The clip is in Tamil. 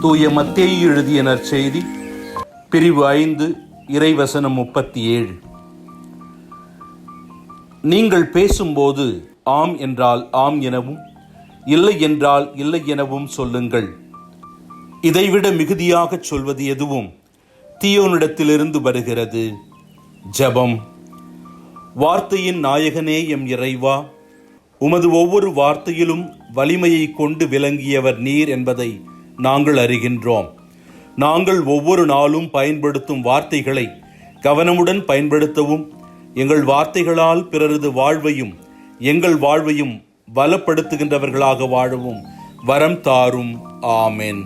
தூய மத்தேயு எழுதிய நற்செய்தி பிரிவு ஐந்து இறைவசனம் முப்பத்தி ஏழு நீங்கள் பேசும்போது ஆம் என்றால் ஆம் எனவும் இல்லை என்றால் இல்லை எனவும் சொல்லுங்கள். இதைவிட மிகுதியாகச் சொல்வது எதுவும் தீயோனிடத்திலிருந்து வருகிறது. ஜபம். வார்த்தையின் நாயகனே எம் இறைவா உமது ஒவ்வொரு வார்த்தையிலும் வலிமையை கொண்டு விளங்கியவர் நீர் என்பதை நாங்கள் அறிகின்றோம். நாங்கள் ஒவ்வொரு நாளும் பயன்படுத்தும் வார்த்தைகளை கவனமுடன் பயன்படுத்தவும் எங்கள் வார்த்தைகளால் பிறரது வாழ்வையும் எங்கள் வாழ்வையும் பலப்படுத்துகின்றவர்களாக வாழவும் வரம் தாரும். ஆமென்.